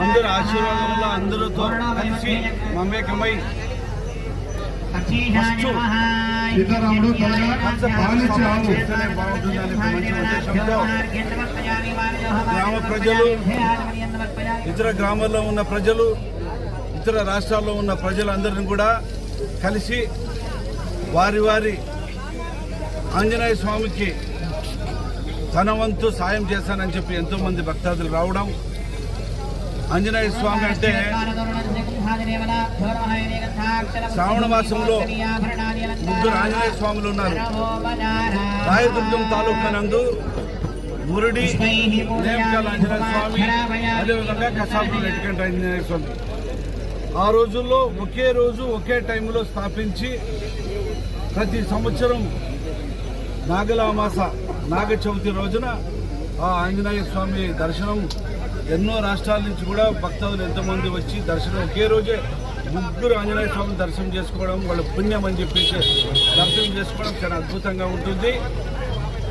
అందరి ఆశీర్వాదంలో అందరితో కలిసి మమేకమై సీతారాముడు గ్రామ ప్రజలు ఇతర గ్రామాల్లో ఉన్న ప్రజలు ఇతర రాష్ట్రాల్లో ఉన్న ప్రజలందరిని కూడా కలిసి వారి వారి ఆంజనేయ స్వామికి తన వంతు సాయం చేశానని చెప్పి ఎంతోమంది భక్తాదులు రావడం ఆంజనేయ స్వామి అంటే శ్రావణ మాసంలో ముగ్గురు ఆంజనేయ స్వాములు ఉన్నారు. రాయదుర్గం తాలూకా నందు మురుడి నేమకాల ఆంజనేయ స్వామి అదేవిధంగా కసాపు ఆంజనేయ స్వామి. ఆ రోజుల్లో ఒకే రోజు ఒకే టైంలో స్థాపించి ప్రతి సంవత్సరం నాగలామాస నాగ చవితి రోజున ఆ ఆంజనేయ స్వామి దర్శనం ఎన్నో రాష్ట్రాల నుంచి కూడా భక్తులు ఎంతోమంది వచ్చి దర్శనం ఒకే రోజే ముగ్గురు ఆంజనేయ స్వామిని దర్శనం చేసుకోవడం వాళ్ళ పుణ్యం అని చెప్పేసి దర్శనం చేసుకోవడం చాలా అద్భుతంగా ఉంటుంది.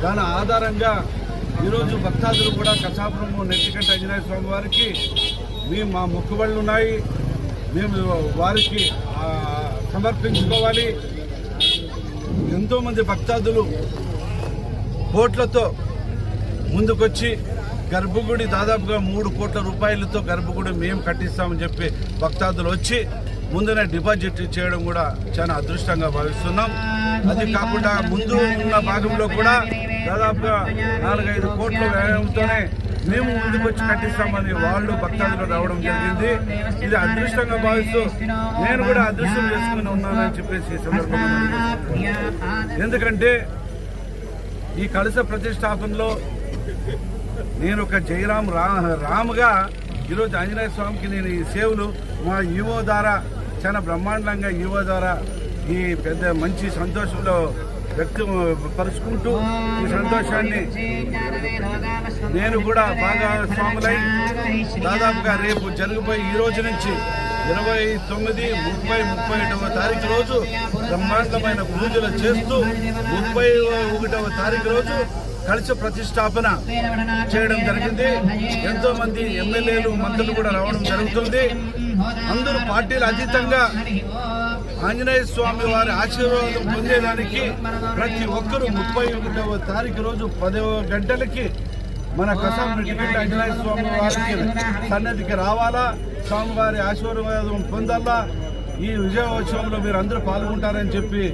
దాని ఆధారంగా ఈరోజు భక్తాదులు కూడా కసాపురము నెట్టికంట ఆంజనేయ స్వామి వారికి మేము మా మొక్కుబళ్ళు ఉన్నాయి. మేము వారికి సమర్పించుకోవాలి. ఎంతోమంది భక్తాదులు కోట్లతో ముందుకొచ్చి గర్భగుడి దాదాపుగా మూడు కోట్ల రూపాయలతో గర్భగుడి మేము కట్టిస్తామని చెప్పి భక్తాదులు వచ్చి ముందునే డిపాజిట్ చేయడం కూడా చాలా అదృష్టంగా భావిస్తున్నాం. అది కాకుండా ముందు ఉన్న భాగంలో కూడా దాదాపుగా నాలుగైదు కోట్ల వ్యయంతోనే మేము ముందుకు వచ్చి కట్టిస్తామని వాళ్ళు భక్తాదులు రావడం జరిగింది. ఇది అదృష్టంగా భావిస్తూ నేను కూడా అదృష్టం చేసుకుని ఉన్నానని చెప్పేసి సందర్భంగా ఎందుకంటే ఈ కలస ప్రతిష్టాపనలో నేను ఒక జయరాం రా రాముగా ఈరోజు ఆంజనేయ స్వామికి నేను ఈ సేవలు మా యువ ద్వారా చాలా బ్రహ్మాండంగా యువ ద్వారా ఈ పెద్ద మంచి సంతోషంలో వ్యక్తం పరుచుకుంటూ ఈ సంతోషాన్ని నేను కూడా బాగా స్వాములై దాదాపుగా రేపు జరగబోయే ఈ రోజు నుంచి ఇరవై తొమ్మిది ముప్పై ముప్పై ఒకటవ తారీఖు రోజు బ్రహ్మాండమైన పూజలు చేస్తూ ముప్పై ఒకటవ తారీఖు రోజు కలిసి ప్రతిష్టాపన చేయడం జరిగింది. ఎంతో మంది ఎమ్మెల్యేలు మంత్రులు కూడా రావడం జరుగుతుంది. అందరూ పార్టీలు అతీతంగా ఆంజనేయ స్వామి వారి ఆశీర్వాదం పొందేదానికి ప్రతి ఒక్కరూ ముప్పై ఒకటవ తారీఖు రోజు పదవ గంటలకి మన కసాం ఆంజనేయ స్వామి వారికి సన్నిధికి రావాలా? స్వామివారి ఆశీర్వాదం పొందాలా? ఈ విజయోత్సవంలో మీరు అందరూ పాల్గొంటారని చెప్పి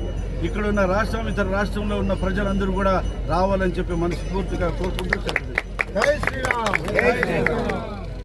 ఇక్కడ ఉన్న రాష్ట్రం ఇతర రాష్ట్రంలో ఉన్న ప్రజలందరూ కూడా రావాలని చెప్పి మనస్ఫూర్తిగా కోరుకుంటూ తీసుకుంటున్నాను. జై శ్రీరామ్